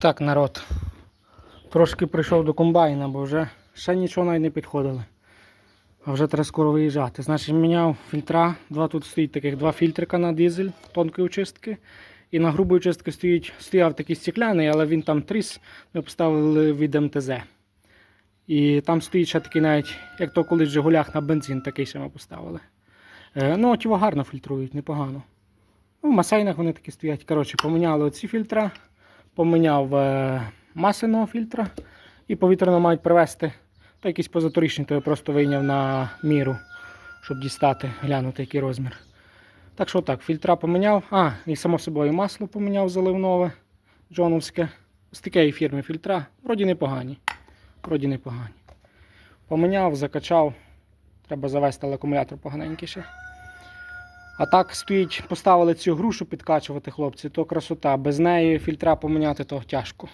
Так, народ. Трошки прийшов до комбайна, бо вже ще нічого навіть не підходили. А вже треба скоро виїжджати. Значить, міняв фільтра. Два тут стоїть таких два фільтрика на дизель тонкої очистки. І на грубої очистки стоїть, стояв такий стекляний, але він там тріс, ми поставили від МТЗ. І там стоїть ще такий навіть, як то колись в Жигулях на бензин такий ще ми поставили. Е, ну, от його гарно фільтрують, непогано. Ну, в масейнах вони такі стоять. Коротше, поміняли оці фільтра, поміняв е, масляного фільтра і повітряно мають привезти. То якийсь позаторічний, то я просто вийняв на міру, щоб дістати, глянути, який розмір. Так що так, фільтра поміняв. А, і само собою масло поміняв заливнове, джоновське. З такої фірми фільтра. Вроді непогані. Вроді непогані. Поміняв, закачав. Треба завести але акумулятор поганенький ще. А так стоїть, поставили цю грушу підкачувати хлопці, то красота. Без неї фільтра поміняти то тяжко.